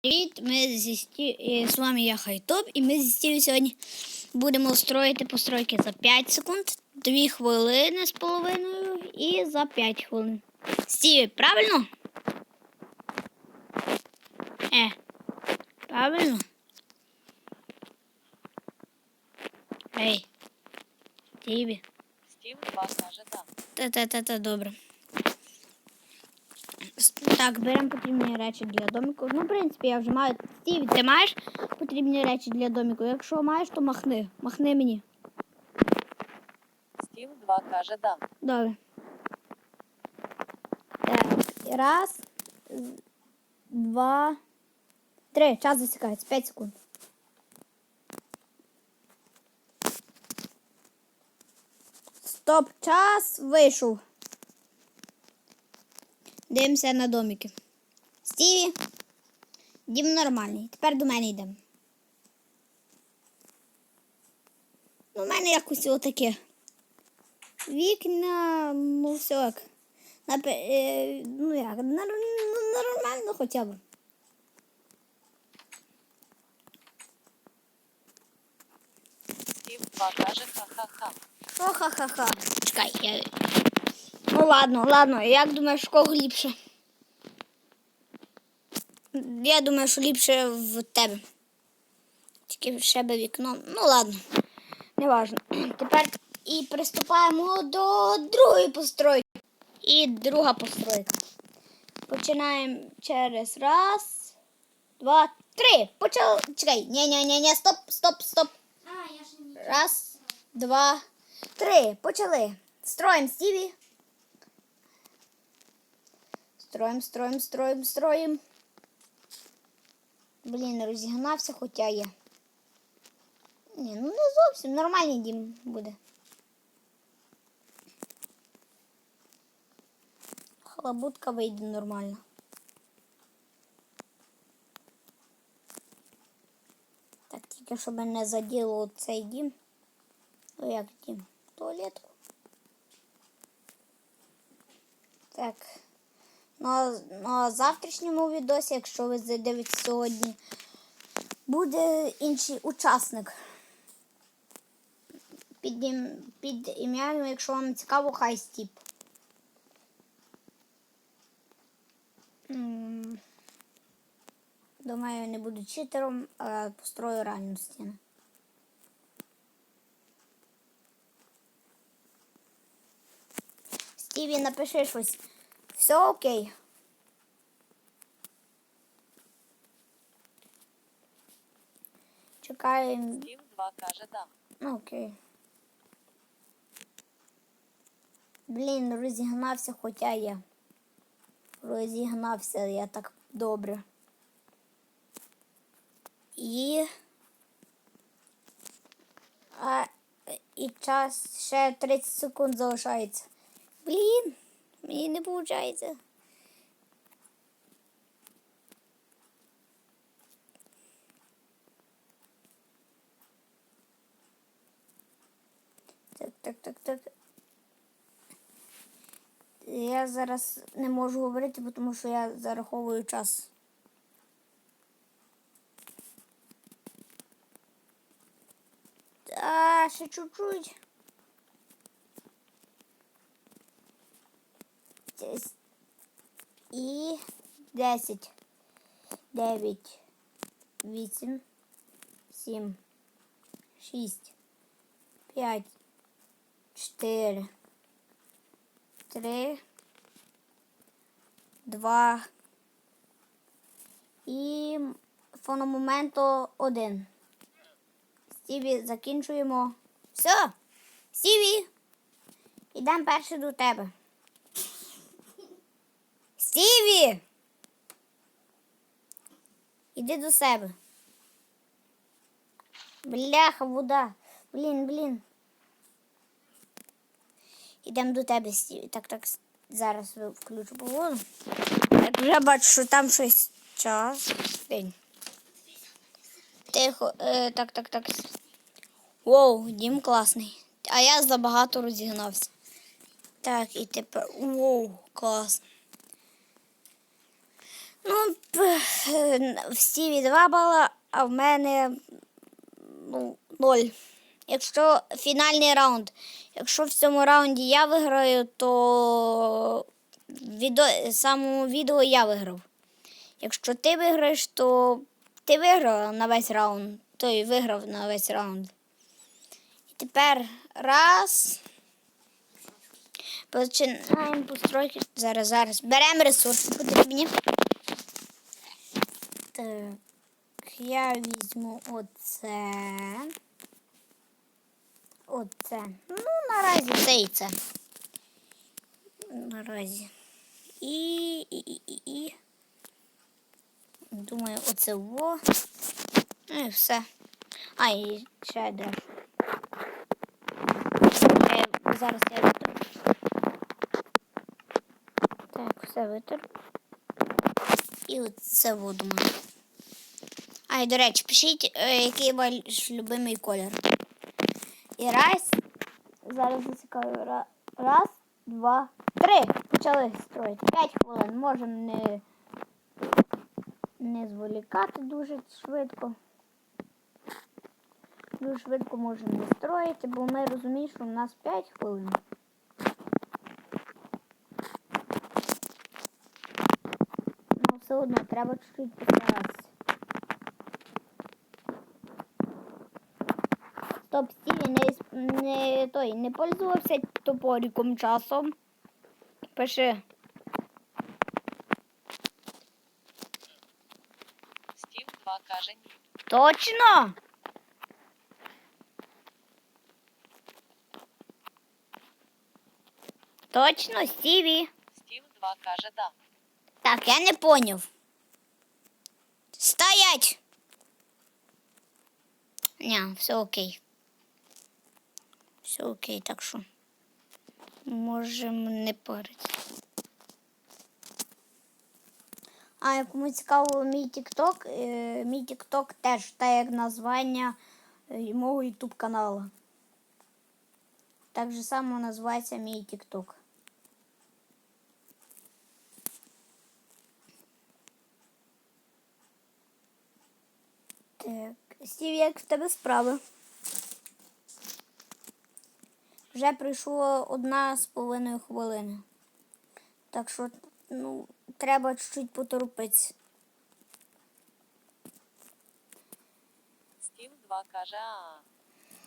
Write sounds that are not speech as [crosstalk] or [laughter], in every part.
Привіт, ми зі Сті... е, з вами я Хайтоп, і ми зі Стіві сьогодні будемо строїти постройки за 5 секунд, 2 хвилини з половиною і за 5 хвилин. Стіві, правильно? Е, правильно? Ей, Стіві. Стів 2 каже так. Та-та-та-та, добре. Так, беремо потрібні речі для домику. Ну, в принципі, я вже маю. Стіві, ти маєш потрібні речі для домику? Якщо маєш, то махни. Махни мені. Стів 2 каже дам. Добре. Так, раз, два, три. Час засікається. П'ять секунд. Стоп, час вийшов. Дивимося на домики. Стіві. Дім нормальний. Тепер до мене йдемо. Ну, у мене якось отаке. Вікна, ну все як. Е, ну як, нормально хоча б. Стів 2 каже ха-ха-ха. О, ха-ха-ха. Чекай, я. Ну ладно, ладно, як думаєш, в кого ліпше? Я думаю, що ліпше в тебе. Тільки ще би вікно. Ну ладно, не важно. [clears throat] Тепер і приступаємо до другої постройки. І друга постройка. Починаємо через раз, два, три. Почали. Чекай, ні-ні-ні, стоп, стоп, стоп. Раз, два, три. Почали. Строїм, Стіві. Строїм, строїм, строїм, строїм. Блін, розігнався, хоча є. Ні, ну не зовсім нормальний дім буде. Халабутка вийде нормально. Так, тільки щоб не заділо цей дім. Ну як дім? Туалетку. Так. На, на завтрашньому відосі, якщо ви задивитесь сьогодні, буде інший учасник. Під, ім- під ім'ям, якщо вам цікаво, хай стіп. Думаю, не буду читером, а построю реальну стіну. Стіві, напиши щось. Все окей. Чекаємо. Стів 2 каже дам. Ну, Окей. Блін, розігнався, хоча я. Розігнався я так добре. І. А, і час ще 30 секунд залишається. Блін, мені не виходить. Так, так, так, так. Я зараз не можу говорити, тому що я зараховую час. А, ще чуть-чуть. І 10, 9, 8, 7, 6, 5, 4, 3, 2 і фономоменту 1. Стіві, закінчуємо. Все. Стіві. Йдемо перше до тебе. Стіві. Іди до себе. Бляха, вода. Блін, блін. Ідемо до тебе, Стіві. Так, так, зараз включу погоду. Так, вже бачу, що там щось час. День. Тихо, е, так, так, так. Воу, дім класний. А я забагато розігнався. Так, і тепер. Воу, клас. Ну, в Стіві 2 бала, а в мене ну, 0. Якщо фінальний раунд. Якщо в цьому раунді я виграю, то відео, самому відео я виграв. Якщо ти виграєш, то ти виграв на весь раунд. Той виграв на весь раунд. І тепер раз. Починаємо постройки. Зараз, зараз. Беремо ресурси потрібні. Так, я візьму оце. Оце. Ну, наразі це і це. Наразі. І, і, і, і, і. Думаю, оце во. Ну і все. А, і ще де. Е, Зараз я витру. Так, все витер. І оце маю. А, і до речі, пишіть, е, який ваш любимий колір. І раз. Зараз засікаю. Ра- Раз, два, три. Почали строїти. П'ять хвилин. Можемо не, не зволікати дуже швидко. Дуже швидко можемо не строїти, бо ми розуміємо, що у нас 5 хвилин. Ну, все одно треба чуть-чуть постаратися. Стоп, Стіві не, не, той, не пользувався топориком часом. Пиши. Стів 2 каже ні. Точно? Точно, Стіві. Стів 2 каже да. Так, я не поняв. Стоять! Ня, все окей. Все окей, так що можемо не парити. А як кому цікаво мій TikTok, е, мій TikTok теж так як названня е, мого YouTube каналу. Так же само називається мій TikTok. Так, Стів, як в тебе справи? Вже пройшло одна з половиною хвилини. Так що, ну, треба чуть-чуть поторопитися. Стів 2 каже а.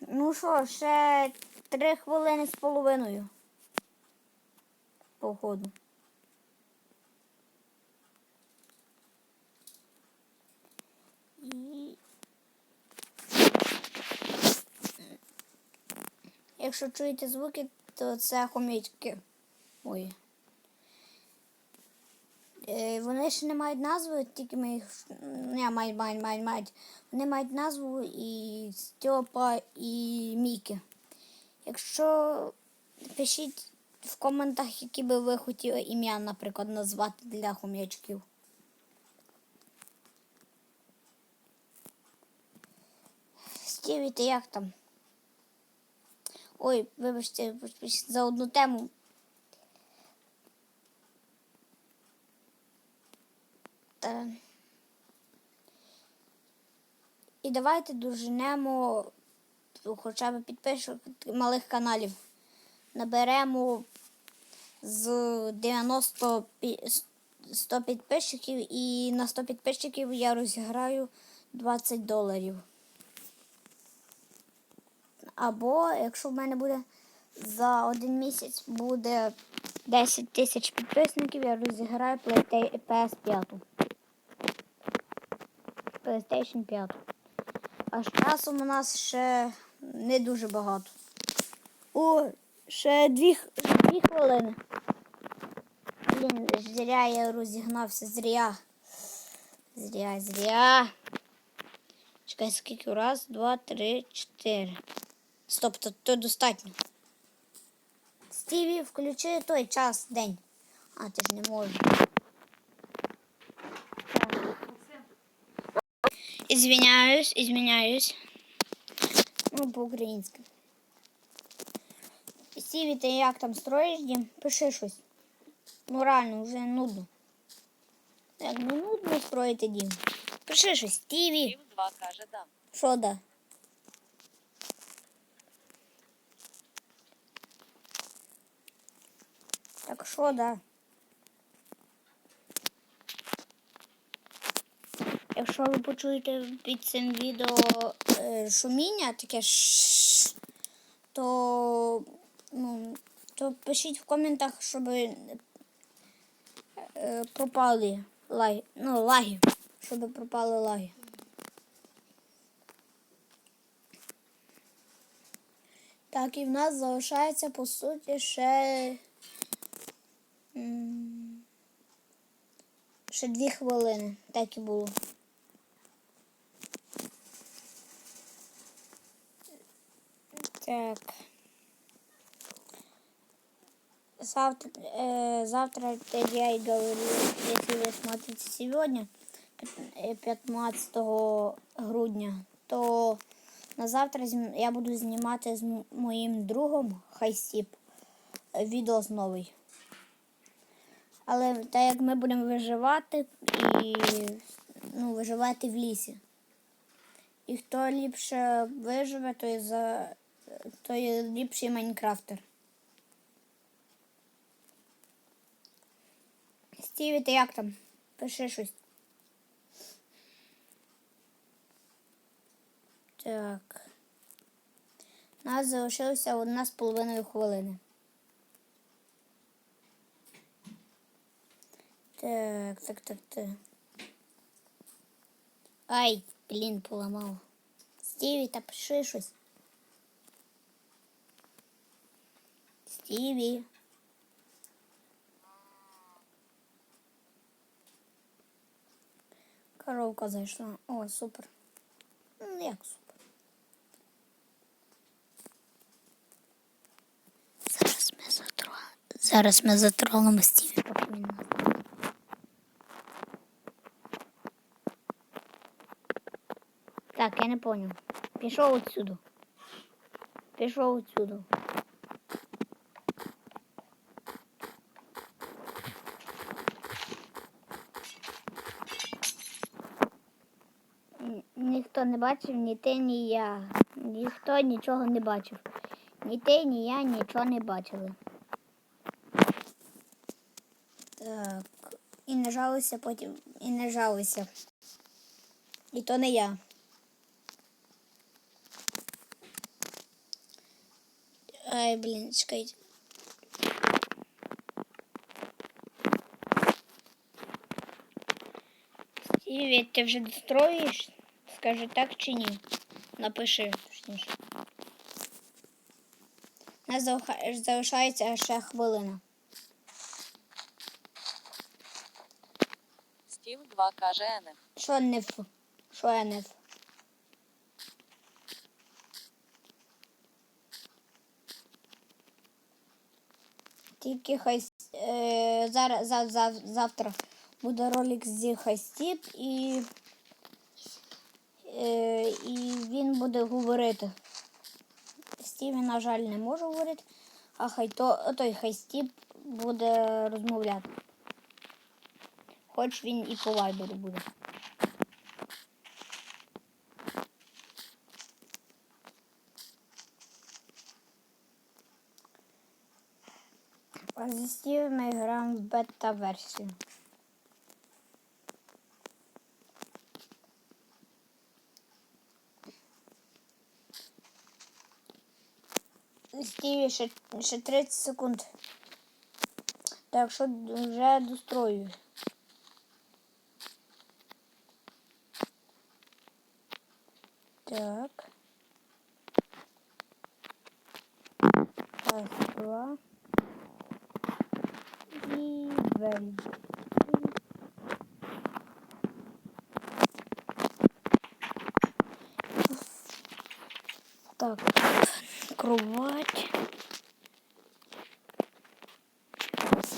Ну що, ще три хвилини з половиною. Походу. І... Якщо чуєте звуки, то це хомячки. Ой. Е, Вони ще не мають назви, тільки ми їх. Не, мають, мають, мають, мають. Вони мають назву і Стьопа, і Мікі. Якщо пишіть в коментах, які би ви хотіли ім'я, наприклад, назвати для хом'ячків. Стіві, ти як там? Ой, вибачте, за одну тему. Та... І давайте доженемо хоча б підписок малих каналів. Наберемо з 90 100 підписчиків і на 100 підписчиків я розіграю 20 доларів. Або якщо в мене буде за один місяць буде 10 тисяч підписників, я розіграю Playsta- PS5. PlayStation 5. А з часом у нас ще не дуже багато. О, ще дві, дві хвилини. Блін, зря я розігнався, зря. Зря, зря. Чекай, скільки? Раз, два, три, чотири. Стоп, то, то достатньо. Стіві, включи той час день. А, ти ж не можеш. Извиняюсь, извиняюсь. Ну, по-українськи. Стіві, ти як там строїш дім? Пиши щось. Ну реально, вже нудно. Як не нудно строїти дім. Пиши щось, Стіві. Стів 2 каже да. Що да? Так що да? Якщо ви почуєте під цим відео е, шуміння, таке ш, то, ну, то пишіть в коментах, щоб е, пропали лаги. Ну, лаги. Щоб пропали лаги. Так, і в нас залишається, по суті, ще. м, Ще дві хвилини. Так і було. Так. Завтра, э, завтра, как я и говорил, если вы смотрите сегодня, пят- э, 15 грудня, то на завтра зм- я буду знімати з м- моїм другом Хайсіп відео новий. Але так як ми будемо виживати і ну, виживати в лісі. І хто ліпше виживе, той за той ліпший майнкрафтер. Стіві, ти як там? Пиши щось. Так. У нас залишилося одна з половиною хвилини. Так, так, так, так. Ай, блін, поламав. Стіві, та пиши щось. Стіві. Коровка зайшла. О, супер. Ну, як супер. Зараз ми затролимо. Зараз ми затролимо Стіві, поки Так, я не понял. Пішов отсюда. Пішов отсюда. Ніхто не бачив, ні ти, ні я. Ніхто нічого не бачив. Ні ти, ні я нічого не бачили. Так. І не жалуйся потім. І не жалуйся. І то не я. Ай, блін, чекайте. Стіві, ти вже достроїш? Скажи так чи ні? Напиши, точніше. У нас залишається ще хвилина. Стів 2 каже Енеф. Що не ф? Що я Тільки хай е, зараз зав, зав, завтра буде ролик зі Хайстіп і, е, і він буде говорити. Стіві, на жаль, не може говорити, а хай то, той Хайстіп буде розмовляти. Хоч він і по вайберу буде. А Стіві ми граємо в бета-версію. Стіві ще, ще 30 секунд. Так що вже дострою.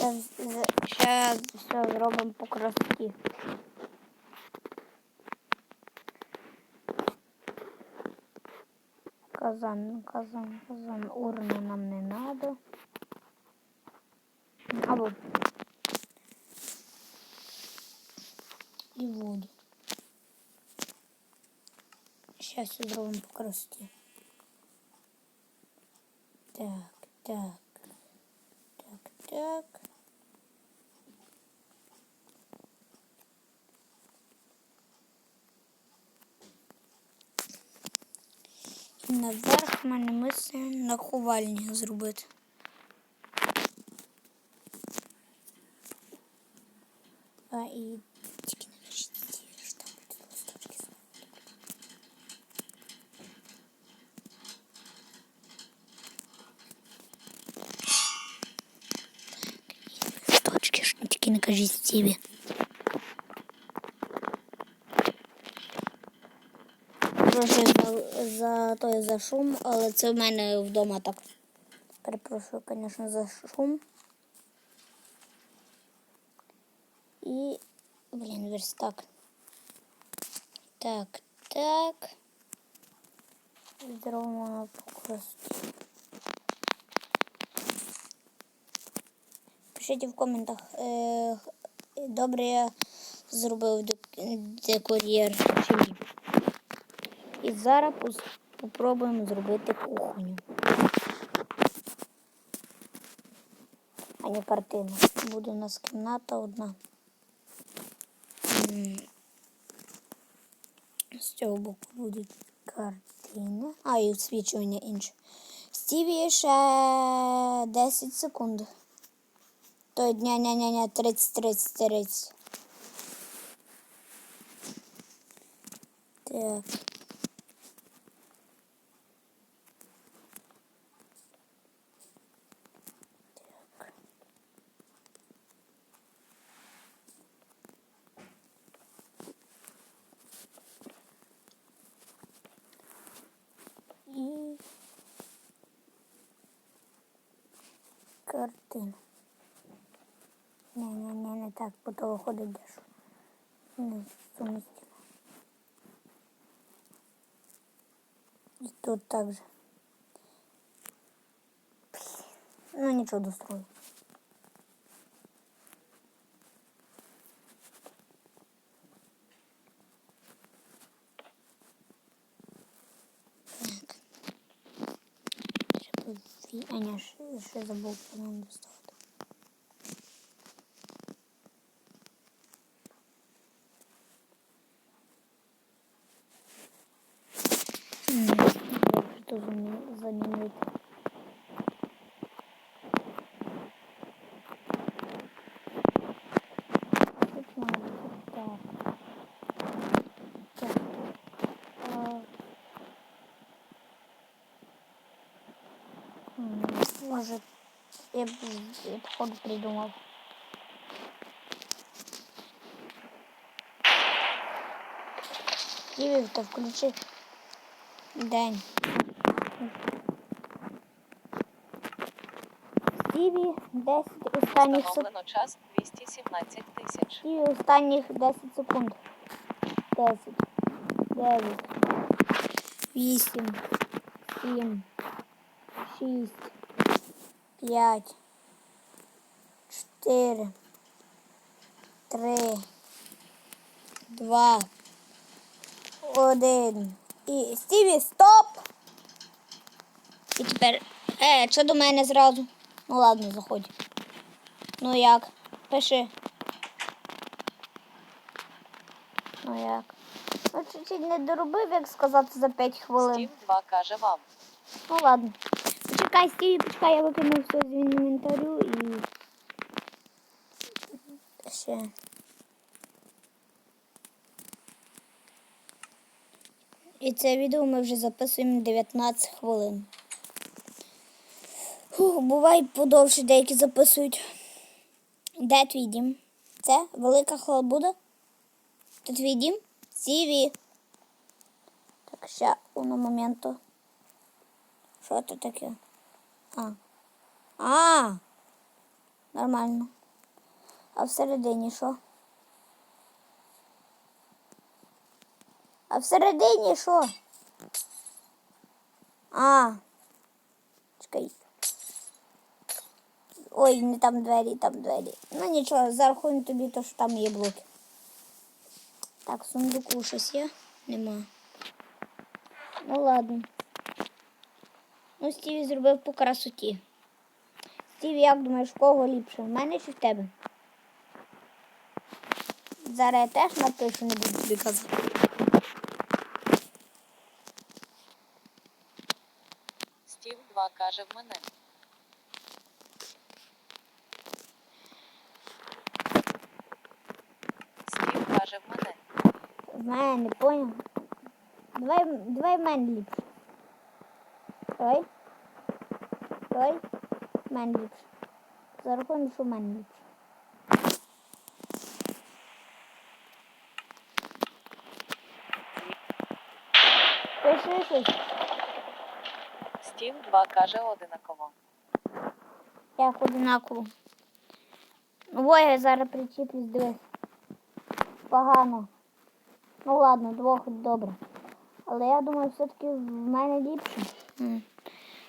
Сейчас все зробимо по красоті. Казан, казан, казан. Урна нам не надо. Або и воду. Сейчас все зробимо по красоті. Так, так, так, так. наверх в мене мислі наховальні зробити. А і тільки не кажіть, що там будуть листочки. Листочки, ж тільки не кажіть Стіві. Прошу за, за шум, але це в мене вдома так. Перепрошую, звісно, за шум. І, блін, верстак. Так, так. Зробимо просто. Пишіть в коментах. Е, добре я зробив дек- декор'єр чи ні. І зараз попробуємо зробити кухню. А не картину. Буде у нас кімната одна. З цього боку будуть картини. А, і освічування інше. Стіві ще 10 секунд. То дня ня ня ня 30 30 30. Так. Так. І картина. Не, не, так, бо виходить дещо. Не сумістимо. І тут також. Ну нічого дострою. Так. Пові... А ні, ще, забув по-моєму доставити. я б я походу придумав. Київ, то включи день. Стіві 10 останніх секунд. Встановлено час 217 тисяч. І останніх 10 секунд. 10, 9, 8, 7, 6, 5, 4, 3, 2, 1. І Стіві, стоп! І тепер. Е, що до мене зразу? Ну ладно, заходь. Ну як? Пиши. Ну як? Ну, чуть-чуть не доробив, як сказати, за 5 хвилин. Стів 2 каже вам. Ну ладно. Почекай, стій, я викину все з інвентарю і. Ще. І це відео ми вже записуємо 19 хвилин. Фух, буває подовше деякі записують. Де твій дім? Це велика халабуда? Це твій дім? Сіві. Так, ще одну моменту. Що це таке? А. А. Нормально. А всередині що? А всередині що? А. Чекай. Ой, не там двері, там двері. Ну нічого, зарахуємо тобі, то що там є блоки. Так, в сундуку щось є? Нема. Ну ладно. Ну, Стіві зробив по красоті. Стіві, як думаєш, в кого ліпше? В мене чи в тебе? Зараз я теж напишу, не буду тобі казати. Стів 2 каже в мене. Стів каже в мене. В мене, не поняв. Давай, давай в мене ліпше. Давай. В мене ліпше. Зарахуємо, що в мене ліпше. Пиши щось. Стів 2 каже одинаково. Як одинаково. Ой, я зараз причіплюсь, дивись. Погано. Ну ладно, двох добре. Але я думаю, все-таки в мене ліпше.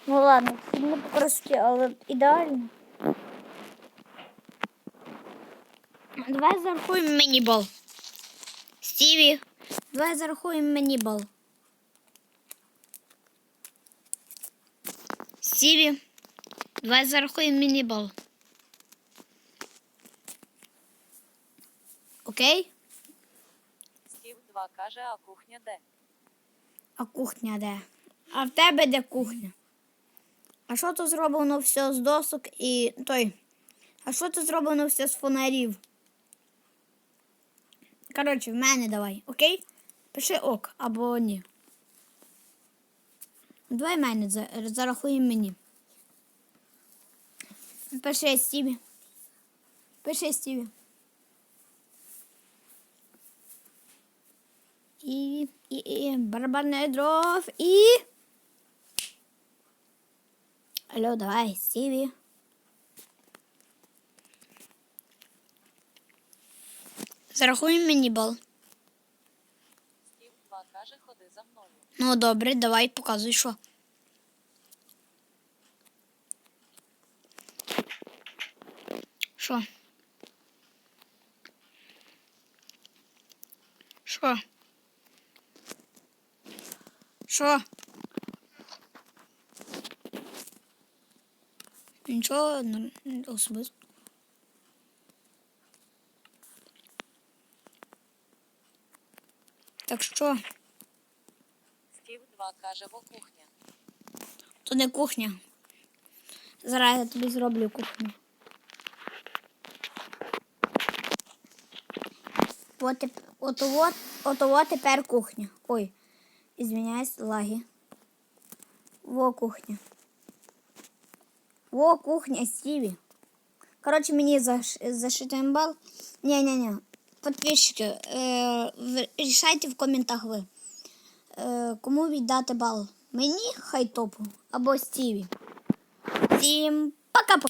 Ну ладно, не по красоті, але ідеально. Давай зарахуємо мені бал. Стіві, давай зарахуємо мені бал. Стіві, давай зарахуємо мені бал. Окей? Стів 2 каже, а кухня де? А кухня де? А в тебе де кухня? А що тут зроблено все з досок і той? А що тут зроблено все з фонарів? Коротше, в мене давай, окей? Пиши ок або ні. Давай в мене за- зарахуємо мені. Пиши Стіві. Пиши Стіві. І, і, і барабанний дров і. Алло, давай, Стіві. Зарахуємо мені бал. Стів 2 каже, ходи за мною. Ну, добре, давай, показуй, що. Що? Що? Що? Нічого особисто. Так що? Стів 2 каже, бо кухня. То не кухня. Зараз я тобі зроблю кухню. От, от, от, от, от тепер кухня. Ой, извиняюсь, лаги. Во кухня. Во кухня, Стиви. Короче, мені заш, зашитаємо бал. Не-не-не. Подписчики, е, в- рішайте в коментах ви. Е, кому віддати бал? Мені хай топу або Стіві. Всім